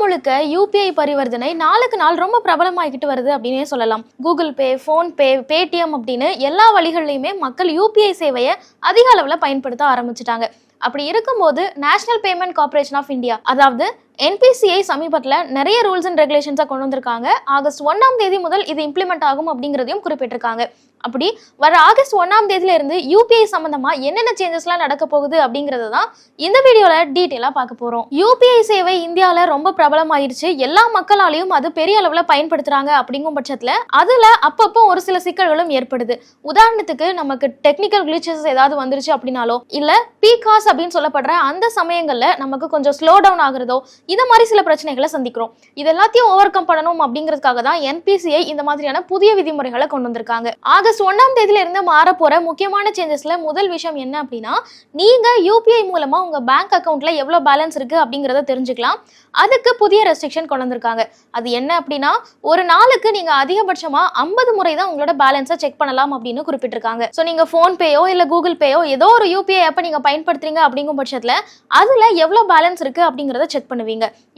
முழுக்க யூபிஐ பரிவர்த்தனை நாளுக்கு நாள் ரொம்ப பிரபலமாகிக்கிட்டு வருது அப்படின்னே சொல்லலாம். கூகுள் பே ஃபோன்பே பேடிஎம் அப்படின்னு எல்லா வழிகள்லையுமே மக்கள் யூபிஐ சேவையை அதிக அளவில் பயன்படுத்த ஆரம்பிச்சிட்டாங்க. அப்படி இருக்கும்போது national payment corporation of India அதாவது என்பிசிஐ சமீபத்தில் நிறைய ரூல்ஸ் அண்ட் ரெகுலேஷன்ஸை கொண்டு வந்திருக்காங்க. ஆகஸ்ட் ஒன்றாம் தேதி முதல் இது இம்ப்ளிமெண்ட் ஆகும் அப்படிங்கிறதையும் குறிப்பிட்டிருக்காங்க. அப்படி வர ஆகஸ்ட் ஒன்றாம் தேதியிலிருந்து யூபிஐ சம்மந்தமாக என்னென்ன சேஞ்சஸ்லாம் நடக்க போகுது அப்படிங்கிறது தான் இந்த வீடியோவில் டீட்டெயிலாக பார்க்க போகிறோம் யூபிஐ சேவை இந்தியாவில் ரொம்ப பிரபலமாயிருச்சு. எல்லா மக்களாலையும் அது பெரிய அளவில் பயன்படுத்துறாங்க அப்படிங்கும் பட்சத்தில் அதில் அப்பப்போ ஒரு சில சிக்கல்களும் ஏற்படுது. உதாரணத்துக்கு நமக்கு டெக்னிக்கல் கிளிச்சஸ் ஏதாவது வந்துருச்சு அப்படின்னாலோ இல்லை பீகாஸ் அப்படின்னு சொல்லப்படுற அந்த சமயங்களில் நமக்கு கொஞ்சம் ஸ்லோ டவுன் ஆகுறதோ இந்த மாதிரி சில பிரச்சனைகளை சந்திக்கிறோம். இது எல்லாத்தையும் ஓவர் கம் பண்ணணும் அப்படிங்கிறதுக்காக தான் என்பிசிஐ இந்த மாதிரியான புதிய விதிமுறைகளை கொண்டு வந்திருக்காங்க. ஆகஸ்ட் ஒன்றாம் தேதியில இருந்து மாற போற முக்கியமான சேஞ்சஸ்ல முதல் விஷயம் என்ன அப்படின்னா நீங்க யூபிஐ மூலமா உங்க பேங்க் அக்கவுண்ட்ல எவ்வளவு பேலன்ஸ் இருக்கு அப்படிங்கறத தெரிஞ்சுக்கலாம். அதுக்கு புதிய ரெஸ்ட்ரிக்ஷன் கொண்டு வந்திருக்காங்க. அது என்ன அப்படின்னா ஒரு நாளுக்கு நீங்க அதிகபட்சமா ஐம்பது முறை தான் உங்களோட பேலன்ஸை செக் பண்ணலாம் அப்படின்னு குறிப்பிட்டிருக்காங்க. ஸோ நீங்க ஃபோன் பேயோ இல்ல கூகுள் பேயோ ஏதோ ஒரு யூபிஐ ஆப்பை நீங்க பயன்படுத்துறீங்க அப்படிங்கும் பட்சத்துல அதுல எவ்வளவு பேலன்ஸ் இருக்கு அப்படிங்கறத செக் பண்ணுவீங்க.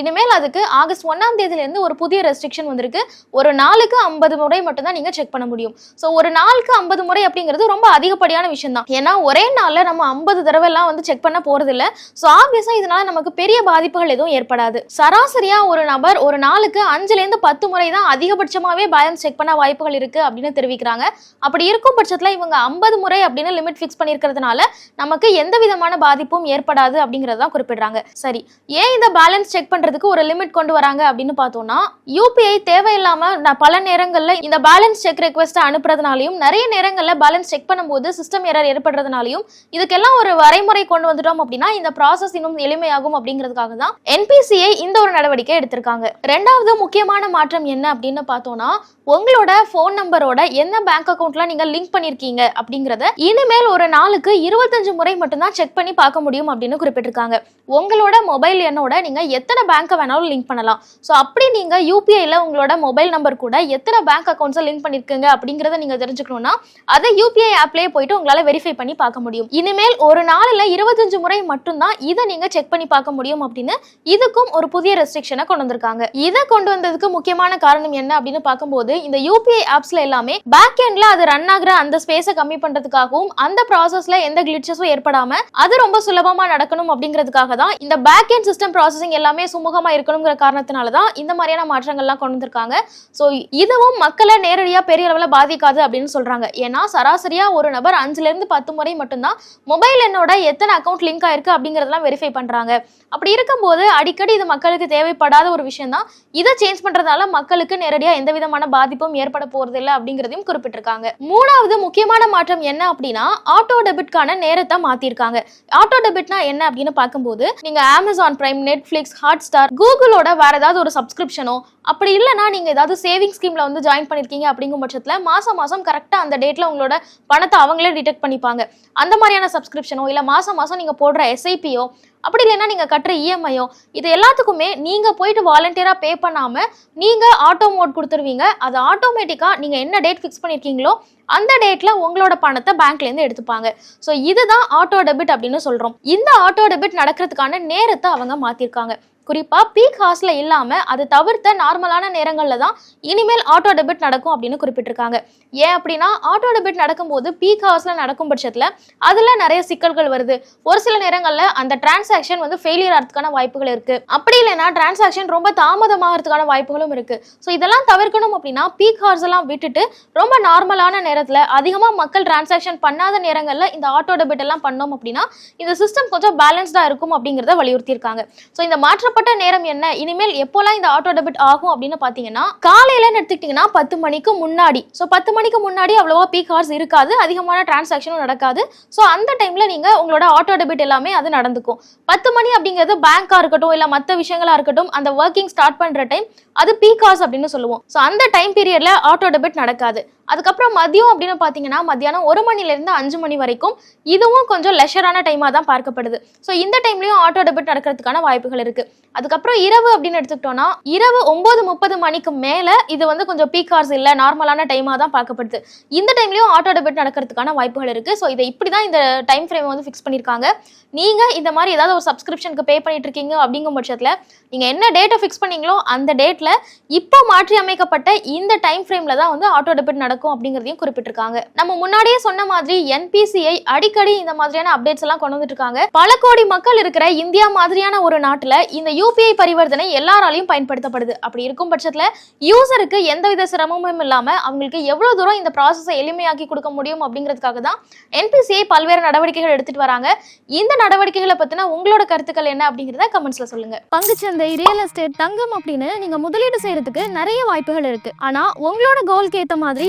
இனிமேல் அதுக்கு ஆகஸ்ட் ஒன்றாம் தேதியிலேருந்து ஒரு புதிய ரெஸ்ட்ரிக்ஷன் வந்திருக்கு. ஒரு நாளுக்கு ஐம்பது முறை மட்டும்தான் நீங்கள் நீங்க செக் பண்ண முடியும். ஸோ ஒரு நாளுக்கு ஐம்பது முறை அப்படிங்கிறது ரொம்ப அதிகப்படியான விஷயம் தான் ஏன்னா ஒரே நாள்ல நம்ம ஐம்பது தடவை எல்லாம் வந்து செக் பண்ண போறது இல்ல ஸோ ஆப்வியஸாக இதனால நமக்கு பெரிய பாதிப்புகள் எதுவும் ஏற்படாது. சராசரியா ஒரு நபர் ஒரு நாளுக்கு அஞ்சுல இருந்து பத்து முறை தான் அதிகபட்சமாவே பேலன்ஸ் செக் பண்ண வாய்ப்புகள் இருக்கு அப்படின்னு தெரிவிக்கிறாங்க. அப்படி இருக்கும் பட்சத்துல இவங்க ஐம்பது முறை அப்படின்னு லிமிட் ஃபிக்ஸ் பண்ணியிருக்கிறதுனால நமக்கு எந்த விதமான பாதிப்பும் ஏற்படாது அப்படிங்கறத குறிப்பிடுறாங்க. சரி. ஏன் இந்த பேலன்ஸ் செக் பண்றதுக்கு ஒரு லிமிட் கொண்டு வராங்க அப்படின்னு பார்த்தோம்னா யூபிஐ தேவையில்லாம பல நேரங்கள்ல இந்த பேலன்ஸ் செக் ரெக்வெஸ்ட் அனுப்புறதுனாலையும் நிறைய நேரங்கள்ல பேலன்ஸ் செக் பண்ணும்போது சிஸ்டம் எரர் ஏற்படுறதுனாலையும் இதுக்கெல்லாம் ஒரு வரைமுறை கொண்டு வந்துட்டோம் அப்படின்னா இந்த ப்ராசஸ் இன்னும் எளிமையாகும் அப்படிங்கிறதுக்காக தான் என்பிசிஐ இந்த ஒரு நடவடிக்கை எடுத்திருக்காங்க. ரெண்டாவது முக்கியமான மாற்றம் என்ன அப்படின்னு பார்த்தோம்னா உங்களோட ஃபோன் நம்பரோட என்ன பேங்க் அக்கௌண்ட்ல நீங்க லிங்க் பண்ணிருக்கீங்க அப்படிங்கறத இனிமேல் ஒரு நாளுக்கு இருபத்தஞ்சு முறை மட்டும்தான் செக் பண்ணி பார்க்க முடியும் அப்படின்னு குறிப்பிட்டிருக்காங்க. உங்களோட மொபைல் எண்ணோட நீங்க எத்தனை பேங்க்கை வேணாலும் லிங்க் பண்ணலாம். ஸோ அப்படி நீங்க யூபிஐயில் உங்களோட மொபைல் நம்பர் கூட எத்தனை பேங்க் அக்கௌண்ட்ஸை லிங்க் பண்ணிருக்கீங்க அப்படிங்கிறத நீங்க தெரிஞ்சுக்கணும்னா அதை யூபிஐ ஆப்லேயே போயிட்டு உங்களால வெரிஃபை பண்ணி பார்க்க முடியும். இனிமேல் ஒரு நாளில் இருபத்தஞ்சு முறை மட்டும்தான் இதை நீங்க செக் பண்ணி பார்க்க முடியும் அப்படின்னு இதுக்கும் ஒரு புதிய ரெஸ்ட்ரிக்ஷனை கொண்டு வந்திருக்காங்க. இதை கொண்டு வந்ததுக்கு முக்கியமான காரணம் என்ன அப்படின்னு பார்க்கும்போது இந்த யூபிஐ ஆப்ஸ்ல எல்லாமே பேக் எண்ட்ல அது ரன் ஆகிற அந்த ஸ்பேஸை கம்மி பண்றதுக்காகவும் அந்த ப்ராசஸ்ல எந்த கிளிச்சஸும் ஏற்படாம அது ரொம்ப சுலபமா நடக்கணும் அப்படிங்கிறதுக்காக தான் இந்த பேக் எண்ட் சிஸ்டம் ப்ராசஸிங் எல்லாமே சுமூகமா இருக்கணுங்கிற காரணத்தினால தான் இந்த மாதிரியான மாற்றங்கள்லாம் கொண்டு வந்திருக்காங்க. ஸோ இதுவும் மக்களை நேரடியாக பெரிய அளவில் பாதிக்காது அப்படின்னு சொல்றாங்க. ஏன்னா சராசரியா ஒரு நபர் அஞ்சுல இருந்து பத்து முறை மட்டும்தான் மொபைல் எண்ணோட எத்தனை அக்கௌண்ட் லிங்க் ஆயிருக்கு அப்படிங்கறதெல்லாம் வெரிஃபை பண்றாங்க. அப்படி இருக்கும்போது அடிக்கடி இது மக்களுக்கு தேவைப்படாத ஒரு விஷயம் தான் இதை சேஞ்ச் பண்ணுறதால மக்களுக்கு நேரடியா எந்த விதமான பாதிப்பும் ஏற்பட போறது இல்லை அப்படிங்கிறதையும் குறிப்பிட்டிருக்காங்க. மூணாவது முக்கியமான மாற்றம் என்ன அப்படின்னா ஆட்டோ டெபிட்கான நேரத்தை மாத்திருக்காங்க. ஆட்டோ டெபிட்னா என்ன அப்படின்னு பார்க்கும்போது நீங்க Amazon Prime Netflix Hotstar கூகுளோட வேற ஏதாவது ஒரு சப்ஸ்கிரிப்ஷனோ அப்படி இல்லைனா நீங்க ஏதாவது சேவிங் ஸ்கீம்ல வந்து ஜாயின் பண்ணிருக்கீங்க அப்படிங்கும் பட்சத்துல மாசம் மாசம் கரெக்டா அந்த டேட்ல உங்களோட பணத்தை அவங்களே டிடெக்ட் பண்ணிப்பாங்க. அந்த மாதிரியான சப்ஸ்கிரிப்ஷனோ இல்ல மாசம் மாசம் நீங்க போடுற எஸ்ஐபியோ அப்படி இல்லைன்னா நீங்க கட்டுற இஎம்ஐயோ இது எல்லாத்துக்குமே நீங்க போயிட்டு வாலண்டியரா பே பண்ணாம நீங்க ஆட்டோ மோட் கொடுத்துருவீங்க. அது ஆட்டோமேட்டிக்கா நீங்க என்ன டேட் ஃபிக்ஸ் பண்ணிருக்கீங்களோ அந்த டேட்ல உங்களோட பணத்தை பேங்க்லேருந்து எடுத்துப்பாங்க. ஸோ இதுதான் ஆட்டோ டெபிட் அப்படின்னு சொல்றோம். இந்த ஆட்டோ டெபிட் நடக்கிறதுக்கான நேரத்தை அவங்க மாத்திருக்காங்க. குறிப்பா பீக் ஹார்ஸ்ல இல்லாம அது தவிர்த்த நார்மலான நேரங்கள்ல தான் இனிமேல் ஆட்டோ டெபிட் நடக்கும் அப்படின்னு குறிப்பிட்டிருக்காங்க. ஏன் அப்படின்னா ஆட்டோ டெபிட் நடக்கும்போது பீக் ஹார்ஸ்ல நடக்கும் பட்சத்துல அதுல நிறைய சிக்கல்கள் வருது. ஒரு சில நேரங்கள்ல அந்த டிரான்சாக்ஷன் வந்து ஃபெயிலியர் ஆகிறதுக்கான வாய்ப்புகள் இருக்கு. அப்படி இல்லைன்னா டிரான்சாக்ஷன் ரொம்ப தாமதமாகிறதுக்கான வாய்ப்புகளும் இருக்கு. ஸோ இதெல்லாம் தவிர்க்கணும் அப்படின்னா பீக் ஹார்ஸ் எல்லாம் விட்டுட்டு ரொம்ப நார்மலான நேரத்துல அதிகமாக மக்கள் டிரான்சாக்ஷன் பண்ணாத நேரங்கள்ல இந்த ஆட்டோ டெபிட் எல்லாம் பண்ணோம் அப்படின்னா இந்த சிஸ்டம் கொஞ்சம் பேலன்ஸ்டா இருக்கும் அப்படிங்கறத வலியுறுத்தியிருக்காங்க. ஸோ இந்த மாற்ற மாற்றப்பட்ட நேரம் என்ன? இனிமேல் எப்போல்லாம் இந்த ஆட்டோ டெபிட் ஆகும் அப்படின்னு பாத்தீங்கன்னா காலையிலன்னு எடுத்துக்கிட்டீங்கன்னா பத்து மணிக்கு முன்னாடி. ஸோ பத்து மணிக்கு முன்னாடி அவ்வளோவா பீக் ஹார்ஸ் இருக்காது. அதிகமான டிரான்சாக்ஷனும் நடக்காது. ஸோ அந்த டைம்ல நீங்க உங்களோட ஆட்டோ டெபிட் எல்லாமே அது நடந்துக்கும். பத்து மணி அப்படிங்கிறது பேங்க்கா இருக்கட்டும் இல்ல மற்ற விஷயங்களா இருக்கட்டும் அந்த ஒர்க்கிங் ஸ்டார்ட் பண்ற டைம் அது பீக் ஹார்ஸ் அப்படின்னு சொல்லுவோம். ஸோ அந்த டைம் பீரியட்ல ஆட்டோ டெபிட் நடக்காது. அதுக்கப்புறம் மதியம் அப்படின்னு பார்த்தீங்கன்னா மத்தியானம் ஒரு மணிலேருந்து அஞ்சு மணி வரைக்கும் இதுவும் கொஞ்சம் லெஷரான டைமாக தான் பார்க்கப்படுது. ஸோ இந்த டைம்லையும் ஆட்டோ டெபிட் நடக்கிறதுக்கான வாய்ப்புகள் இருக்குது அதுக்கப்புறம் இரவு அப்படின்னு எடுத்துக்கிட்டோம்னா இரவு ஒன்பது முப்பது மணிக்கு மேலே இது வந்து கொஞ்சம் பீக் ஹார்ஸ் இல்லை நார்மலான டைமாக தான் பார்க்கப்படுது. இந்த டைம்லையும் ஆட்டோ டெபிட் நடக்கிறதுக்கான வாய்ப்புகள் இருக்குது ஸோ இதை இப்படி தான் இந்த டைம் ஃப்ரேம் வந்து ஃபிக்ஸ் பண்ணியிருக்காங்க. நீங்கள் இந்த மாதிரி ஏதாவது ஒரு சப்ஸ்கிரிப்ஷனுக்கு பே பண்ணிட்டு இருக்கீங்க அப்படிங்கும் பட்சத்தில் நீங்கள் என்ன டேட்டை ஃபிக்ஸ் பண்ணீங்களோ அந்த டேட்டில் இப்போ மாற்றி அமைக்கப்பட்ட இந்த டைம் ஃப்ரேமில் தான் வந்து ஆட்டோ டெபிட் நடக்கும். அப்படிங்கிறதையும் குறிப்பிட்டிருக்காங்க. நம்ம முன்னாடியே சொன்ன மாதிரி என்பிசிஐ அடிக்கடி இந்த மாதிரியான அப்டேட்ஸ் எல்லாம் கொண்டு வந்துட்டு இருக்காங்க பல கோடி மக்கள் இருக்கிற இந்தியா மாதிரியான ஒரு நாட்டில் இந்த யூபிஐ பரிவர்த்தனை எல்லாராலையும் பயன்படுத்தப்படுது. அப்படி இருக்கும் பட்சத்தில் யூசருக்கு எந்தவித சிரமமும் இல்லாமல் அவங்களுக்கு எவ்வளோ தூரம் இந்த ப்ராசஸை எளிமையாக்கி கொடுக்க முடியும் அப்படிங்கிறதுக்காக தான் என்பிசிஐ பல்வேறு நடவடிக்கைகள் எடுத்துட்டு வராங்க. இந்த நடவடிக்கைகளை பற்றின உங்களோட கருத்துக்கள் என்ன அப்படிங்கிறத கமெண்ட்ஸில் சொல்லுங்க. பங்குச்சந்தை ரியல் எஸ்டேட் தங்கம் அப்படின்னு நீங்க முதலீடு செய்யறதுக்கு நிறைய வாய்ப்புகள் இருக்கு. ஆனா உங்களோட கோல்க்கு ஏத்த மாதிரி